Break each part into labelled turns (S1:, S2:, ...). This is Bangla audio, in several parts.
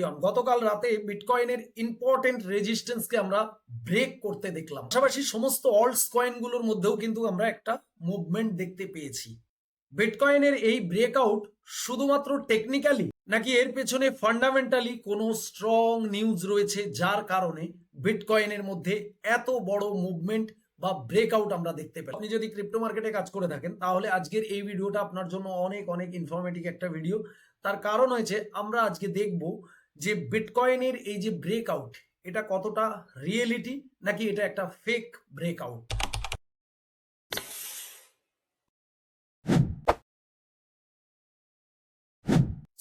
S1: এভরিওয়ান গতকাল রাতে বিটকয়েনের ইম্পর্টেন্ট রেজিস্ট্যান্সকে আমরা ব্রেক করতে দেখলাম। পাশাপাশি সমস্ত অল্টস কয়েনগুলোর মধ্যেও কিন্তু আমরা একটা মুভমেন্ট দেখতে পেয়েছি। বিটকয়েনের এই ব্রেকআউট শুধুমাত্র টেকনিক্যালি নাকি এর পেছনে ফান্ডামেন্টালি কোনো স্ট্রং নিউজ রয়েছে, যার কারণে বিটকয়েনের মধ্যে এত বড় মুভমেন্ট বা ব্রেকআউট আমরা দেখতে পেলাম। আপনি যদি ক্রিপ্টো মার্কেটে কাজ করে থাকেন, তাহলে আজকের এই ভিডিওটা আপনার জন্য অনেক অনেক ইনফরমেটিভ একটা ভিডিও তার কারণ হয়েছে, আমরা আজকে দেখব যে বিটকয়েনের এই যে ব্রেকআউট এটা কতটা রিয়েলিটি নাকি এটা একটা ফেক ব্রেকআউট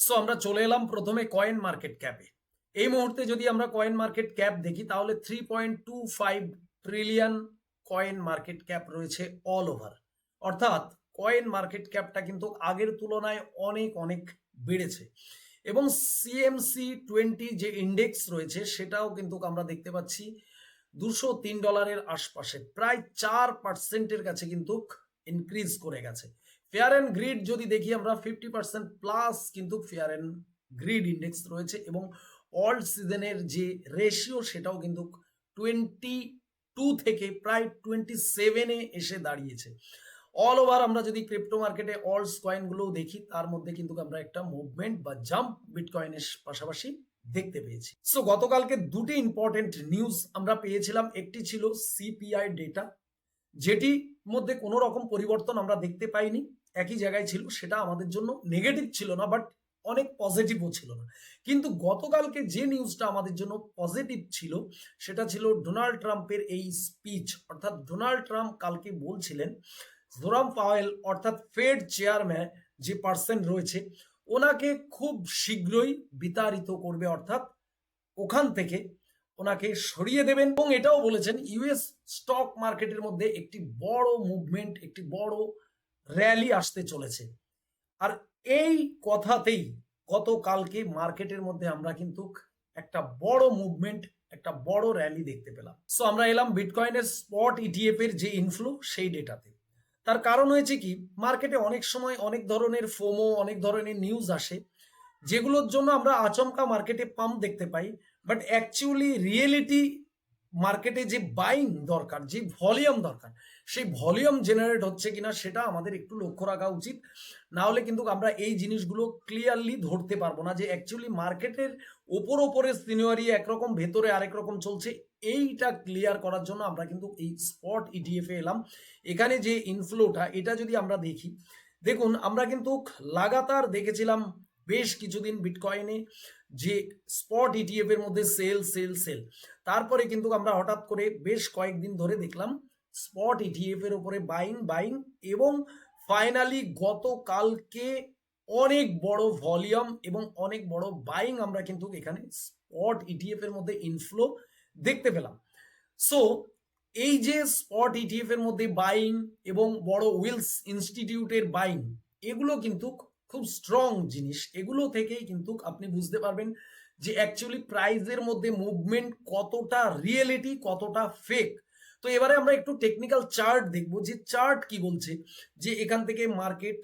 S1: সো আমরা চলে এলাম প্রথমে কয়েন মার্কেট ক্যাপে এই মুহূর্তে যদি আমরা কয়েন মার্কেট ক্যাপ দেখি, তাহলে three point two five trillion coin market cap রয়েছে অল ওভার অর্থাৎ কয়েন মার্কেট ক্যাপটা কিন্তু আগের তুলনায় অনেক অনেক বেড়েছে। এবং সিএমসি টোয়েন্টি যে ইন্ডেক্স রয়েছে, সেটাও কিন্তু আমরা দেখতে পাচ্ছি দুশো তিন ডলারের আশপাশে। প্রায় চার পার্সেন্টের কাছে কিন্তু ইনক্রিজ করে গেছে। ফেয়ার অ্যান্ড গ্রিড যদি দেখি আমরা ফিফটি পার্সেন্ট প্লাস কিন্তু ফেয়ার অ্যান্ড গ্রিড ইন্ডেক্স রয়েছে এবং অল্ড সিজনের যে রেশিও সেটাও কিন্তু টোয়েন্টি টু থেকে প্রায় টোয়েন্টি সেভেনে এসে দাঁড়িয়েছে। অল ওভার আমরা যদি ক্রিপ্টো মার্কেটে অলস কয়েনগুলো দেখি, তার মধ্যে কিন্তু আমরা একটা মুভমেন্ট বা জাম্প বিটকয়েনের পাশাপাশি দেখতে পেয়েছি। সো গতকালকে দুটি ইম্পর্টেন্ট নিউজ আমরা পেয়েছিলাম। একটি ছিল সিপিআই ডেটা যেটি মধ্যে কোনো রকম পরিবর্তন আমরা দেখতে পাইনি। একই জায়গায় ছিল, সেটা আমাদের জন্য নেগেটিভ ছিল না বাট অনেক পজিটিভও ছিল না। কিন্তু গতকালকে যে নিউজটা আমাদের জন্য পজিটিভ ছিল, সেটা ছিল ডোনাল্ড ট্রাম্পের এই স্পিচ অর্থাৎ ডোনাল্ড ট্রাম্প কালকে বলছিলেন জোরাম পাওয়েল, অর্থাৎ ফেড চেয়ারম্যান যে পার্সন রয়েছে, ওনাকে খুব শীঘ্রই বিতাড়িত করবে, অর্থাৎ ওখান থেকে ওনাকে সরিয়ে দেবেন। এবং এটাও বলেছেন, ইউএস স্টক মার্কেটের মধ্যে একটি বড় মুভমেন্ট, একটি বড় র্যালি আসতে চলেছে। আর এই কথাতেই গতকালকে মার্কেটের মধ্যে আমরা কিন্তু একটা বড় মুভমেন্ট, একটা বড় র্যালি দেখতে পেলাম। সো আমরা এলাম বিটকয়েনের স্পট ইটিএফ এর যে ইনফ্লো সেই ডেটাতে তার কারণ হয়েছে কি মার্কেটে অনেক সময় অনেক ধরনের ফোমো অনেক ধরনের নিউজ আসে, যেগুলোর জন্য আমরা আচমকা মার্কেটে পাম্প দেখতে পাই বাট অ্যাকচুয়ালি রিয়েলিটি মার্কেটে যে বাইং দরকার, যে ভলিউম দরকার, সেই ভলিউম জেনারেট হচ্ছে কিনা সেটা আমাদের একটু লক্ষ্য রাখা উচিত। না হলে কিন্তু আমরা এই জিনিসগুলো ক্লিয়ারলি ধরতে পারব না যে অ্যাকচুয়ালি মার্কেটের ওপর ওপরে সিনিয়রি একরকম, ভেতরে আরেক রকম চলছে, এইটা ক্লিয়ার করার জন্য আমরা কিন্তু এই স্পট ইটিএফে এলাম। এখানে যে ইনফ্লোটা এটা যদি আমরা দেখি, দেখুন আমরা কিন্তু লাগাতার দেখেছিলাম বেশ কিছুদিন বিটকয়েনে যে স্পট ইটিএফ এর মধ্যে সেল সেল সেল তারপরে কিন্তু আমরা হঠাৎ করে বেশ কয়েকদিন ধরে দেখলাম স্পট ইটিএফ এর উপরে বাইং বাইং এবং ফাইনালি গতকালকে অনেক বড় ভলিউম এবং অনেক বড় বাইং আমরা কিন্তু এখানে স্পট ইটিএফ এর মধ্যে ইনফ্লো দেখতে পেলাম। সো এই যে স্পট ইটিএফ এর মধ্যে বাইং এবং বড় উইলস ইনস্টিটিউটের বাইং এগুলো কিন্তু খুব স্ট্রং জিনিস। এগুলো থেকেই কিন্তু আপনি বুঝতে পারবেন যে অ্যাকচুয়ালি প্রাইজের মধ্যে মুভমেন্ট কতটা রিয়েলিটি কতটা ফেক তো এবারে আমরা একটু টেকনিক্যাল চার্ট দেখব যে চার্ট কি বলছে? যে এখান থেকে মার্কেট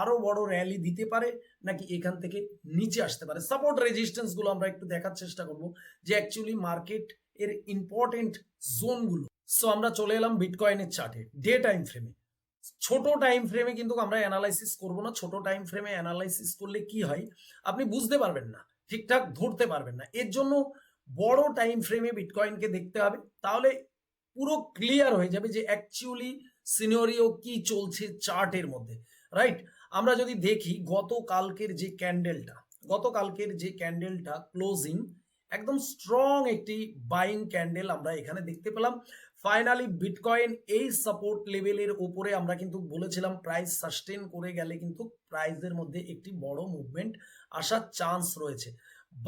S1: আরও বড় র্যালি দিতে পারে নাকি এখান থেকে নিচে আসতে পারে? সাপোর্ট রেজিস্ট্যান্সগুলো আমরা একটু দেখার চেষ্টা করব যে অ্যাকচুয়ালি মার্কেট এর ইম্পর্টেন্ট জোনগুলো সো আমরা চলে এলাম বিটকয়েনের চার্টে ডে টাইম ফ্রেমে ছোট টাইম ফ্রেমে কিন্তু আমরা অ্যানালাইসিস করব না। ছোট টাইম ফ্রেমে অ্যানালাইসিস করলে কি হয়? আপনি বুঝতে পারবেন না, ঠিকঠাক ধরতে পারবেন না। এর জন্য বড় টাইম ফ্রেমে বিটকয়েনকে দেখতে হবে। তাহলে পুরো ক্লিয়ার হয়ে যাবে যে অ্যাকচুয়ালি সিনিয়রিও কি চলছে চার্টের মধ্যে রাইট আমরা যদি দেখি, গতকালকের যে ক্যান্ডেলটা গতকালকের যে ক্যান্ডেলটা ক্লোজিং একদম স্ট্রং একটি বাইং ক্যান্ডেল আমরা এখানে দেখতে পেলাম। ফাইনালি বিটকয়েন এই সাপোর্ট লেভেলের উপরে আমরা কিন্তু বলেছিলাম প্রাইস সাস্টেন করে গেলে কিন্তু প্রাইসের মধ্যে একটি বড় মুভমেন্ট আসার চান্স রয়েছে।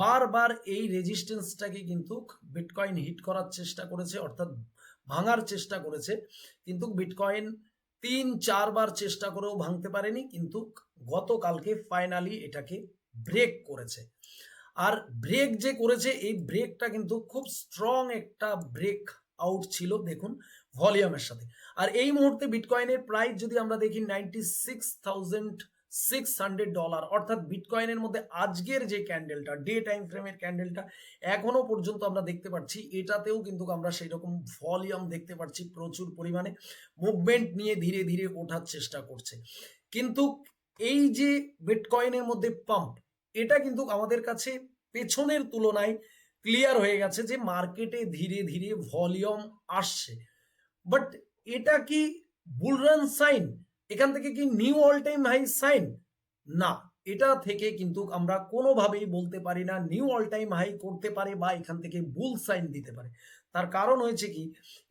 S1: বারবার এই রেজিস্ট্যান্সটাকে কিন্তু বিটকয়েন হিট করার চেষ্টা করেছে, অর্থাৎ ভাঙার চেষ্টা করেছে। কিন্তু বিটকয়েন তিন, চারবার চেষ্টা করেও ভাঙতে পারেনি, কিন্তু গতকালকে ফাইনালি এটাকে ব্রেক করেছে। আর ব্রেক যে করেছে, এই ব্রেকটা কিন্তু খুব স্ট্রং একটা ব্রেক আউট ছিল, দেখুন ভলিউমের সাথে। আর এই মুহূর্তে বিটকয়েনের প্রাইস যদি আমরা দেখি ninety six thousand six hundred dollar অর্থাৎ বিটকয়েনের মধ্যে আজকের যে ক্যান্ডেলটা ডে টাইম ফ্রেমের ক্যান্ডেলটা এখনও পর্যন্ত আমরা দেখতে পাচ্ছি, এটাতেও কিন্তু আমরা সেই রকম ভলিউম দেখতে পাচ্ছি প্রচুর পরিমাণে। মুভমেন্ট নিয়ে ধীরে ধীরে ওঠার চেষ্টা করছে। কিন্তু এই যে বিটকয়েনের মধ্যে পাম্প এটা কিন্তু আমাদের কাছে পেছনের তুলনায় ক্লিয়ার হয়ে গেছে যে মার্কেটে ধীরে ধীরে ভলিউম আসছে। বাট এটা কি বুলরান সাইন এখান থেকে কি new all time high sign না, এটা থেকে কিন্তু আমরা কোনোভাবেই বলতে পারি না নিউ অল টাইম হাই করতে পারে বা এখান থেকে বুল সাইন দিতে পারে। তার কারণ হয়েছে কি,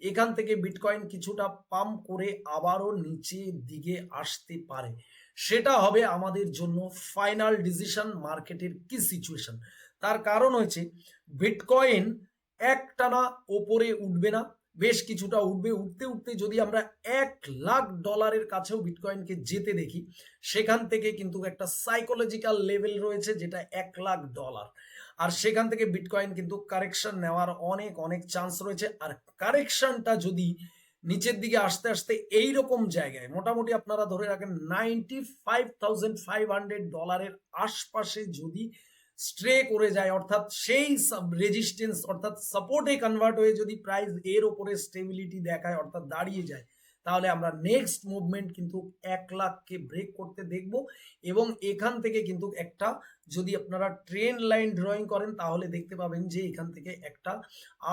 S1: এখান থেকে বিটকয়েন কিছুটা পাম্প করে আবারও নিচের দিকে আসতে পারে। সেটা হবে আমাদের জন্য ফাইনাল ডিসিশন মার্কেটের কি সিচুয়েশন তার কারণ হয়েছে বিটকয়েন একটানা ওপরে উঠবে না, বেশ কিছুটা উঠবে। উঠতে উঠতে যদি আমরা এক লাখ ডলারের কাছেও বিটকয়েনকে যেতে দেখি, সেখান থেকে কিন্তু একটা সাইকোলজিক্যাল লেভেল রয়েছে যেটা এক লাখ ডলার আর সেখান থেকে বিটকয়েন কিন্তু কারেকশন নেওয়ার অনেক অনেক চান্স রয়েছে। আর কারেকশনটা যদি নিচের দিকে আসতে আসতে এই রকম জায়গায় মোটামুটি আপনারা ধরে রাখেন ninety five thousand five hundred ডলারের আশপাশে যদি স্ট্রে করে যায়, অর্থাৎ সেই রেজিস্টেন্স অর্থাৎ সাপোর্টে কনভার্ট হয়ে যদি প্রাইস এর ওপরে স্টেবিলিটি দেখায়, অর্থাৎ দাঁড়িয়ে যায় তাহলে আমরা নেক্সট মুভমেন্ট কিন্তু এক লাখকে ব্রেক করতে দেখব এবং এখান থেকে কিন্তু একটা, যদি আপনারা ট্রেন লাইন ড্রয়িং করেন, তাহলে দেখতে পাবেন যে এখান থেকে একটা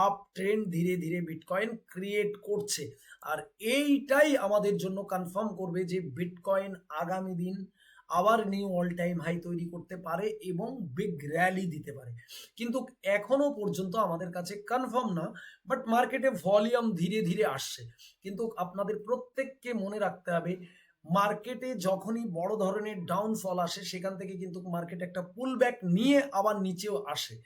S1: আপ ট্রেন্ড ধীরে ধীরে বিটকয়েন ক্রিয়েট করছে। আর এইটাই আমাদের জন্য কনফার্ম করবে যে বিটকয়েন আগামী দিন আবার নিউ অল টাইম হাই তৈরি করতে পারে এবং বিগ র্যালি দিতে পারে। কিন্তু এখনও পর্যন্ত আমাদের কাছে কনফার্ম না, বাট মার্কেটে ভলিউম ধীরে ধীরে আসছে। কিন্তু আপনাদের প্রত্যেককে মনে রাখতে হবে, মার্কেটে যখনই বড় ধরনের ডাউনফল আসে, সেখান থেকে কিন্তু মার্কেট একটা পুল ব্যাক নিয়ে আবার নিচেও আসে।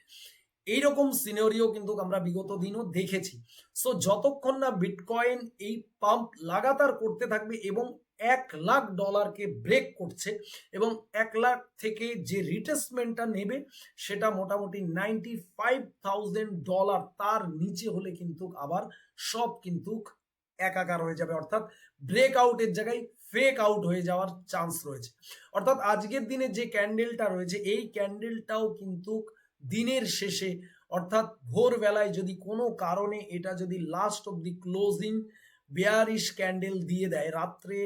S1: এইরকম সিনেরিও কিন্তু আমরা বিগত দিনও দেখেছি। সো যতক্ষণ না বিটকয়েন এই পাম্প লাগাতার করতে থাকবে এবং এক লাখ ডলারকে ব্রেক করছে এবং এক লাখ থেকে যে রিটেসমেন্টটা নেবে, সেটা মোটামুটি নাইনটি ফাইভ থাউজেন্ড ডলার তার নিচে হলে কিন্তু আবার সব কিন্তু একাকার হয়ে যাবে। অর্থাৎ ব্রেক আউটের জায়গায় ফেক আউট হয়ে যাওয়ার চান্স রয়েছে। অর্থাৎ আজকের দিনে যে ক্যান্ডেলটা রয়েছে, এই ক্যান্ডেলটাও কিন্তু দিনের শেষে, অর্থাৎ ভোরবেলায় যদি কোনো কারণে এটা যদি last of the closing bearish candle দিয়ে দেয়, রাত্রে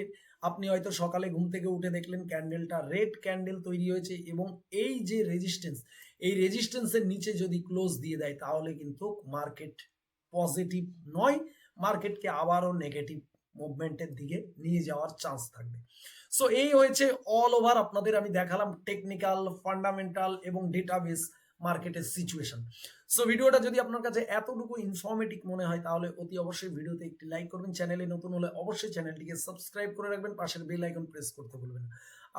S1: আপনি হয়তো সকালে ঘুম থেকে উঠে দেখলেন ক্যান্ডেলটা রেড ক্যান্ডেল তৈরি হয়েছে এবং এই যে রেজিস্ট্যান্স এই রেজিস্ট্যান্সের নিচে যদি ক্লোজ দিয়ে দেয়, তাহলে কিন্তু মার্কেট পজিটিভ নয় মার্কেটকে আবারও নেগেটিভ মুভমেন্টের দিকে নিয়ে যাওয়ার চান্স থাকবে। সো এই হয়েছে অল ওভার আপনাদের আমি দেখালাম টেকনিক্যাল ফান্ডামেন্টাল এবং ডেটাবেস মার্কেটের সিচুয়েশন সো ভিডিওটা যদি আপনার কাছে এতটুকু ইনফরমেটিভ মনে হয়, তাহলে অতি অবশ্যই ভিডিওতে একটি লাইক করবেন। চ্যানেলে নতুন হলে অবশ্যই চ্যানেলটিকে সাবস্ক্রাইব করে রাখবেন, পাশের বেল আইকন প্রেস করতে ভুলবেন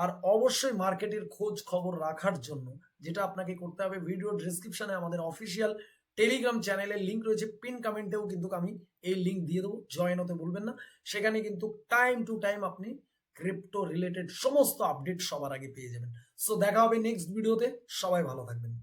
S1: আর অবশ্যই মার্কেটের খোঁজ খবর রাখার জন্য যেটা আপনাকে করতে হবে ভিডিও ডিসক্রিপশনে আমাদের অফিসিয়াল টেলিগ্রাম চ্যানেলের লিঙ্ক রয়েছে পিন কমেন্টেও কিন্তু আমি এই লিঙ্ক দিয়ে দেবো জয়েন হতে ভুলবেন না। সেখানে কিন্তু টাইম টু টাইম আপনি ক্রিপ্টো রিলেটেড সমস্ত আপডেট সবার আগে পেয়ে যাবেন। সো দেখা হবে নেক্সট ভিডিওতে সবাই ভালো থাকবেন।